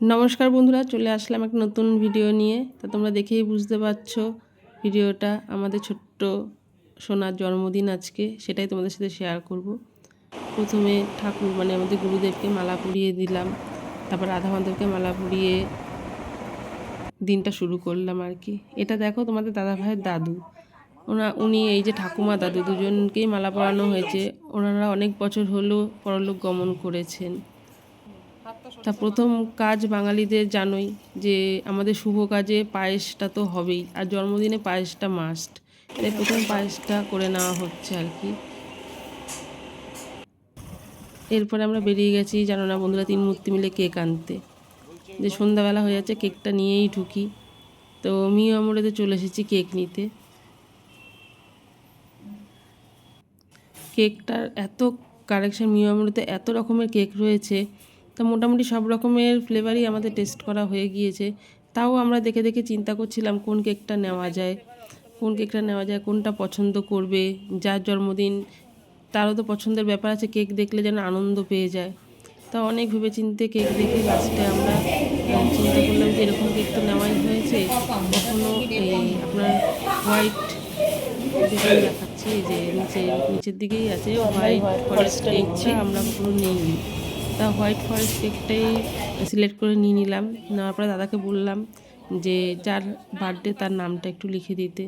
নমস্কার বন্ধুরা, চলে আসলাম একটা নতুন ভিডিও নিয়ে। তা তোমরা দেখেই বুঝতে পারছ ভিডিওটা আমাদের ছোট্ট সোনার জন্মদিন আজকে, সেটাই তোমাদের সাথে শেয়ার করব। প্রথমে ঠাকুর মানে আমাদের গুরুদেবকে মালা পরিয়ে দিলাম। তারপর রাধা মাধবকে মালা পরিয়ে দিনটা শুরু করলাম আর কি। এটা দেখো তোমাদের দাদা ভাইয়ের দাদু। ওনা, উনি এই যে ঠাকুমা দাদু, দুজনকেই মালা পরানো হয়েছে। ওনারা অনেক বছর হলো পরলোক গমন করেছেন। তা প্রথম কাজ বাঙালিদের জানোই যে আমাদের শুভ কাজে পায়েসটা তো হবেই, আর জন্মদিনে পায়েসটা মাস্ট তাই প্রথম পায়েসটা করে নেওয়া হচ্ছে আর কি। এরপরে আমরা বেরিয়ে গেছি, জানো না বন্ধুরা, তিন মূর্তি মিলে কেক আনতে। যে সন্ধ্যাবেলা হয়ে যাচ্ছে, কেকটা নিয়েই ঢুকি। তো মিও আমরেতে চলে এসেছি কেক নিতে। কেকটার এত কালেকশন, মিও আমরেতে এত রকমের কেক রয়েছে। তো মোটামুটি সব রকমের ফ্লেভারই আমাদের টেস্ট করা হয়ে গিয়েছে। তাও আমরা দেখে দেখে চিন্তা করছিলাম কোন কেকটা নেওয়া যায়, কোন কেকটা নেওয়া যায়, কোনটা পছন্দ করবে, যার জন্মদিন, তারও তো পছন্দের ব্যাপার আছে কেক দেখলে যেন আনন্দ পেয়ে যায়। তা অনেক ভেবে চিনতে কেক দেখে লাস্টে আমরা চিন্তা করলাম যে এরকম কেক তো নেওয়াই হয়েছে। কখনো এই আপনার হোয়াইট দেখাচ্ছি যে নিচে, নিচের দিকেই আছে হোয়াইট ফরেস্ট কেকটা আমরা কখনো নিইনি। তা হোয়াইট ফরেস্ট কেকটাই সিলেক্ট করে নিয়ে নিলাম। নেওয়ার পরে দাদাকে বললাম যে, যার বার্থডে তার নামটা একটু লিখে দিতে।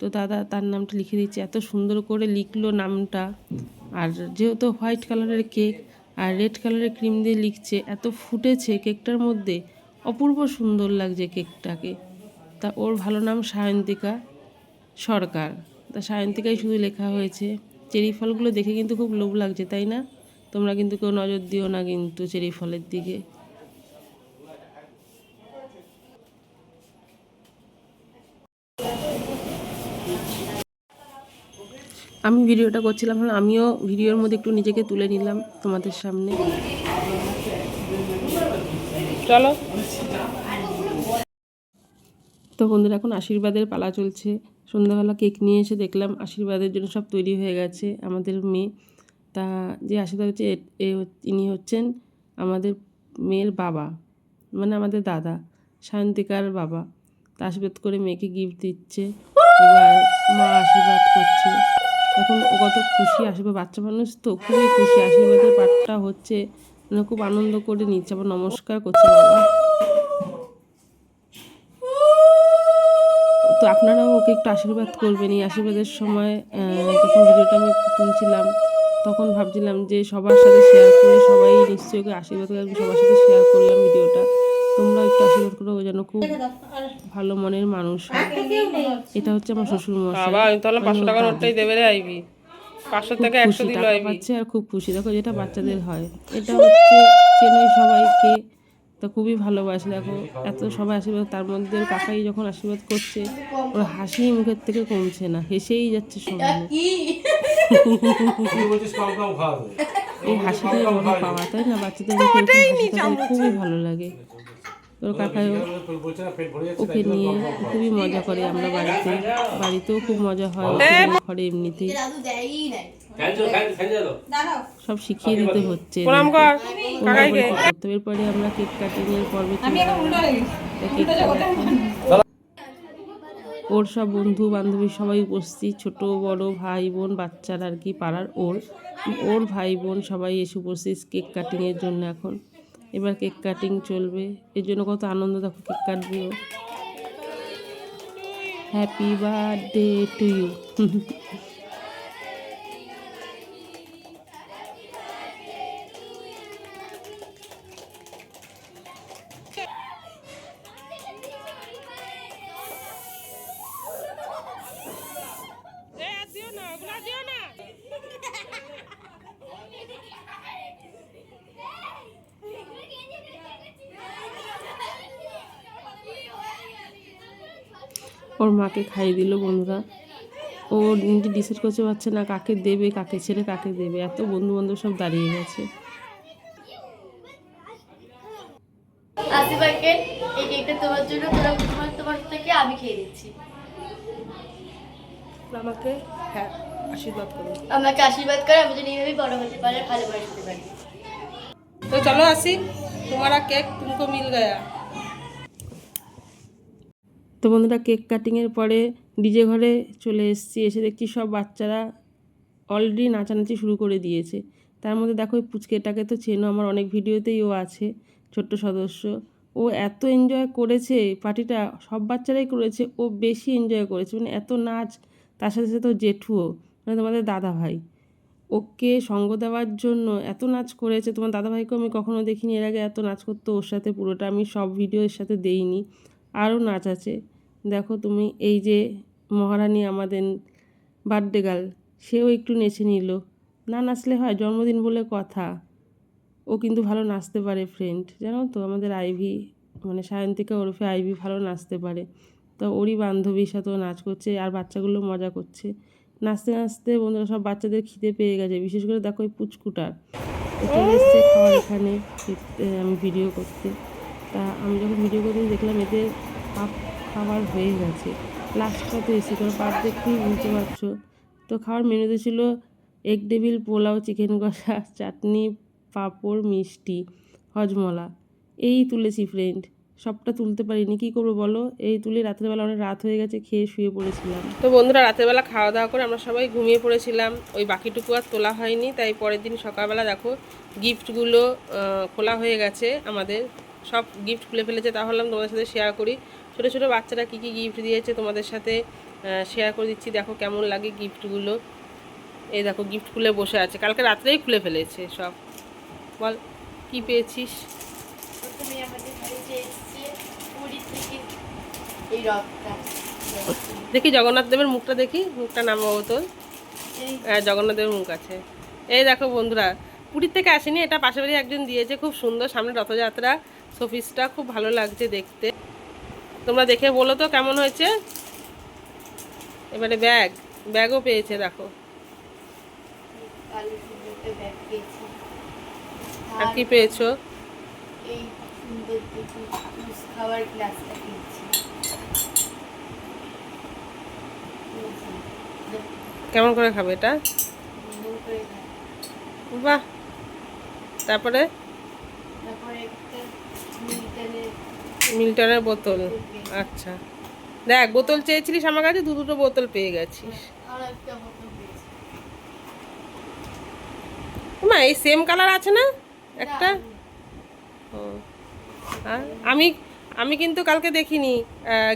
তো দাদা তার নামটা লিখে দিচ্ছে এত সুন্দর করে লিখলো নামটা। আর যেহেতু হোয়াইট কালারের কেক আর রেড কালারের ক্রিম দিয়ে লিখছে, এত ফুটেছে কেকটার মধ্যে, অপূর্ব সুন্দর লাগছে কেকটাকে। তা ওর ভালো নাম সায়ন্তিকা সরকার। তা সায়ন্তিকাই শুধু লেখা হয়েছে। চেরি ফলগুলো দেখে কিন্তু খুব লোভ লাগছে, তাই না? তোমরা কিন্তু কেউ নজর দিও না কিন্তু চেরি ফলের দিকে। আমি ভিডিওটা করছিলাম, আমিও ভিডিওর মধ্যে একটু নিজেকে তুলে নিলাম তোমাদের সামনে। চলো। তো বন্ধুরা, এখন আশীর্বাদের পালা চলছে। সন্ধ্যাবেলা কেক নিয়ে এসে দেখলাম, আশীর্বাদের জন্য সব তৈরি হয়ে গেছে আমাদের মেয়ে। তা যে আশীর্বাদ হচ্ছে এ- ইনি হচ্ছেন আমাদের মেয়ের বাবা মানে আমাদের দাদা শান্তিকার বাবা। তা আশীর্বাদ করে মেয়েকে গিফট দিচ্ছে, এবার মা আশীর্বাদ করছে। এখন ও কত খুশি আশীর্বাদ, বাচ্চা মানুষ তো খুবই খুশি। আশীর্বাদের পাঠটা হচ্ছে মানে খুব আনন্দ করে নিচ্ছে। আবার নমস্কার করছে বাবা। তো আপনারাও ওকে একটু আশীর্বাদ করবেন। এই আশীর্বাদের সময় যখন ভিডিওটা আমি তুলছিলাম তখন ভাবছিলাম যে সবার সাথে শেয়ার করলে সবাই নিশ্চয়ই ওকে আশীর্বাদ করে আমি সবার সাথে শেয়ার করলাম ভিডিওটা। তোমরা একটু আশীর্বাদ করো ওই যেন খুব ভালো মনের মানুষ এটা হচ্ছে আমার শ্বশুর মশাই। বাবা আমি তাহলে পাঁচশো টাকা। নোটটাই দেবে রে আইবি পাঁচশো থেকে একশো দিল আইবি আর খুব খুশি। দেখো যেটা বাচ্চাদের হয় এটা হচ্ছে চেনই সবাইকে তো খুবই ভালোবাসে দেখো। এত সবাই আশীর্বাদ তার মধ্যে কাকাই যখন আশীর্বাদ করছে ওর হাসি মুখের থেকে কমছে না হেসেই যাচ্ছে সমানে এই হাসিটাই আমাকে পাওয়া তাই না বাচ্চাদের খুবই ভালো লাগে। ওর কাকাই ওকে নিয়ে খুবই মজা করে আমরা বাড়িতে। বাড়িতেও খুব মজা হয় ঘরে এমনিতেই। সব শিখিয়ে দিতে হচ্ছে। এরপরে আমরা কেক কাটিং এর পর্বে। ওর সব বন্ধু বান্ধবী সবাই উপস্থিত ছোট বড় ভাই বোন বাচ্চারা আর কি পাড়ার ওর। ওর ভাই বোন সবাই এসে উপস্থিত কেক কাটিং এর জন্য এখন। এবার কেক কাটিং চলবে। এর জন্য কত আনন্দ দেখো কেক কাটবে হ্যাপি বার্থডে টু ইউ ওর মাকে খাইয়ে দিল বন্ধুরা। ও নিজে ডিসাইড করতে পারছে না কাকে দেবে কাকে ছেড়ে কাকে দেবে? এত বন্ধু বান্ধব সব দাঁড়িয়ে গেছে। এই জন্য আমি খেয়ে দিচ্ছি আমাকে হ্যাঁ আশীর্বাদ আশীর্বাদ হতে তো চলো আসি তোমার কেক তুমকো মিল গয়া। তো বন্ধুরা কেক কাটিংয়ের পরে ডিজে ঘরে চলে এসেছি, এসে দেখছি সব বাচ্চারা অলরেডি নাচানাচি শুরু করে দিয়েছে। তার মধ্যে দেখো ওই পুচকেটাকে তো চেনো, আমার অনেক ভিডিওতেই ও আছে, ছোট্ট সদস্য। ও এত এনজয় করেছে পার্টিটা সব বাচ্চারাই করেছে, ও বেশি এনজয় করেছে। মানে এত নাচ, তার সাথে সাথে তো জেঠুও মানে তোমাদের দাদা ভাই ওকে সঙ্গ দেওয়ার জন্য এত নাচ করেছে, তোমার দাদাভাইকেও আমি কখনো দেখিনি, এর আগে এত নাচ করতো ওর সাথে পুরোটা, আমি সব ভিডিও এর সাথে দেইনি। আরও নাচ আছে। দেখো তুমি এই যে মহারানী আমাদের বার্থডে গার্ল সেও একটু নেচে নিল। না নাচলে হয়, জন্মদিন বলে কথা। ও কিন্তু ভালো নাচতে পারে ফ্রেন্ড জানো তো, আমাদের আইভি মানে সায়ন্তিকা ওরফে আইভি ভালো নাচতে পারে। তো ওরই বান্ধবীর সাথেও নাচ করছে, আর বাচ্চাগুলো মজা করছে। নাচতে নাচতে বন্ধুরা সব বাচ্চাদের খিদে পেয়ে গেছে, বিশেষ করে দেখো ওই পুচকুটার। এখানে আমি ভিডিও করতে। তা আমি যখন ভিডিও করতে দেখলাম হাফ খাবার হয়ে গেছে। লাস্টটা তো এসি করে। পাপ দেখতেই বুঝতে পারছ। তো খাওয়ার মেনুতে ছিল এগ ডেভিল পোলাও চিকেন কষা, চাটনি, পাঁপড়, মিষ্টি, হজমলা। এই তুলেছি ফ্রেন্ড সবটা তুলতে পারিনি। কী করব বলো? এই তুলে রাত্রেবেলা অনেক রাত হয়ে গেছে, খেয়ে শুয়ে পড়েছিলাম। তো বন্ধুরা, রাতের বেলা খাওয়া দাওয়া করে আমরা সবাই ঘুমিয়ে পড়েছিলাম। ওই বাকিটুকু আর তোলা হয়নি, তাই পরের দিন সকালবেলা দেখো গিফটগুলো খোলা হয়ে গেছে আমাদের। সব গিফট খুলে ফেলেছে তাহলে তোমাদের সাথে শেয়ার করি। ছোটো ছোটো বাচ্চারা কী কী গিফট দিয়েছে তোমাদের সাথে শেয়ার করে দিচ্ছি। দেখো কেমন লাগে গিফটগুলো এই দেখো গিফট খুলে বসে আছে। কালকে রাত্রেই খুলে ফেলেছে সব। বল কি পেয়েছিস? দেখি জগন্নাথ দেবের মুখটা দেখি। মুখটা নামাবো তোর। হ্যাঁ জগন্নাথ দেবের মুখ আছে। এই দেখো বন্ধুরা পুরীর থেকে আসেনি এটা পাশে বাড়ি একজন দিয়েছে। খুব সুন্দর সামনে রথযাত্রা। শোপিসটা খুব ভালো লাগছে দেখতে। তোমরা দেখে বলো তো কেমন হয়েছে? এবারে ব্যাগ ব্যাগও পেয়েছে দেখো। আর কি পেয়েছ? খাওয়ার গ্লাসটা কেমন করে খাবে এটা। বাহ! তারপরে? মিল্টনের বোতল। আচ্ছা। দেখ, বোতল চেয়েছিলিস আমার কাছে, দু দুটো বোতল পেয়ে গেছিস। মা এই সেম কালার আছে না? একটা? আমি আমি কিন্তু কালকে দেখিনি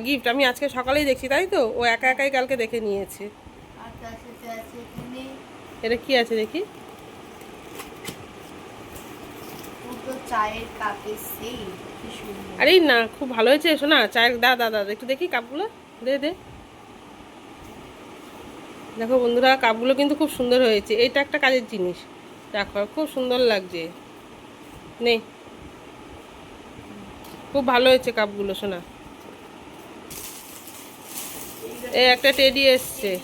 গিফট আমি আজকে সকালেই দেখছি, তাই তো? ও একা একাই কালকে দেখে নিয়েছে। এটা কি আছে দেখি? চায়ের কাপে সেই আরে না, খুব ভালো হয়েছে, শোনা, চায়ের দা দা দা একটু দেখি কাপগুলো, দে দে। দেখো বন্ধুরা, কাপগুলো কিন্তু খুব সুন্দর হয়েছে। এইটা একটা কাজের জিনিস। দেখো খুব সুন্দর লাগছে। নে। খুব ভালো হয়েছে কাপগুলো, শোনা। এই একটা টেডি এসছে।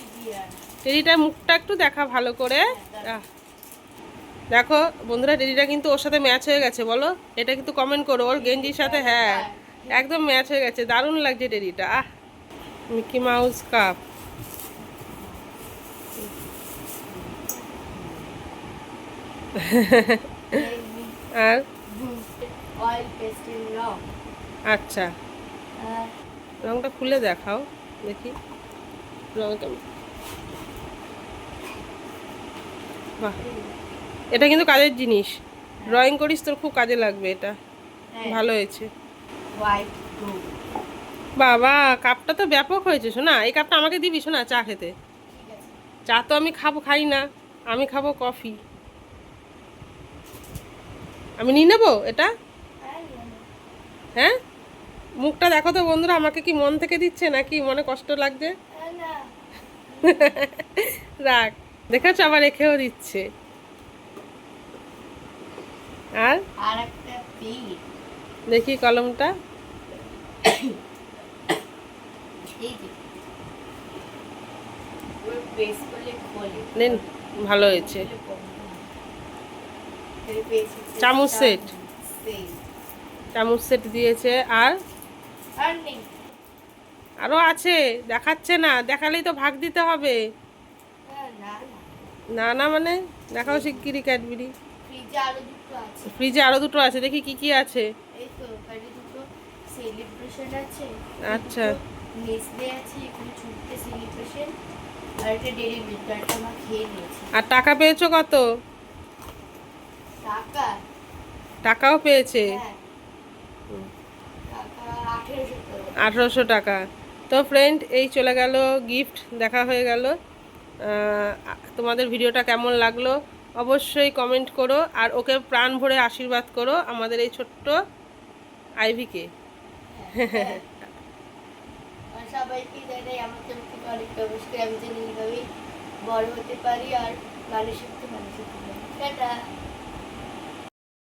টেডিটার মুখটা একটু দেখা ভালো করে। দেখো, বন্ধুরা টেডিটা কিন্তু ওর সাথে ম্যাচ হয়ে গেছে, বলো? এটা কিন্তু কমেন্ট করো, ওর গেঞ্জির সাথে হ্যাঁ। একদম ম্যাচ হয়ে গেছে, দারুণ লাগছে টেডিটা আহ। মিকি মাউস কাপ আর? আচ্ছা। রংটা খুলে দেখাও, দেখি। রং কেমন বাহ। এটা কিন্তু কাজের জিনিস। ড্রয়িং করিস তোর খুব কাজে লাগবে এটা। ভালো হয়েছে। বাবা কাপটা তো ব্যাপক হয়েছে শোনা। এই কাপটা আমাকে দিবি শোনা চা খেতে। চা তো আমি খাব খাই না। আমি খাব কফি। আমি নিয়ে নেব এটা? হ্যাঁ। হ্যাঁ? মুখটা দেখো তো বন্ধুরা আমাকে কি মন থেকে দিচ্ছে নাকি মনে কষ্ট লাগছে? হ্যাঁ, রাখ। দেখেছ আবার রেখেও দিচ্ছে। আর? দেখি কলমটা। নেন ভালো হয়েছে। হয়। চামচ সেট। চামচ সেট দিয়েছে আর? আরও আছে দেখাচ্ছে না দেখালেই তো ভাগ দিতে হবে। না না না। না মানে? দেখাও শিগগিরি ক্যাডবেরি। ফ্রিজে আরও দুটো আছে ফ্রিজে আরও দুটো আছে দেখি কি কি আছে। এই তো ওখানে দুটো সেলিব্রেশন আছে আচ্ছা। নেসলে আছে এখানে ছোট্ট সেলিব্রেশন আর ডেরি মিল্ক আমার খেয়ে নিয়েছি। আর টাকা পেয়েছ কত? টাকা? টাকাও পেয়েছে? হ্যাঁ। আঠারোশো টাকা। তো ফ্রেন্ড এই চলে গেল গিফট দেখা হয়ে গেল। তোমাদের ভিডিওটা কেমন লাগল? অবশ্যই কমেন্ট করো আর ওকে প্রাণ ভরে আশীর্বাদ করো আমাদের এই ছোট্ট আইভিকে। সবাইকে আমার বড় হতে পারি আর মানুষের তো মানুষের টাটা।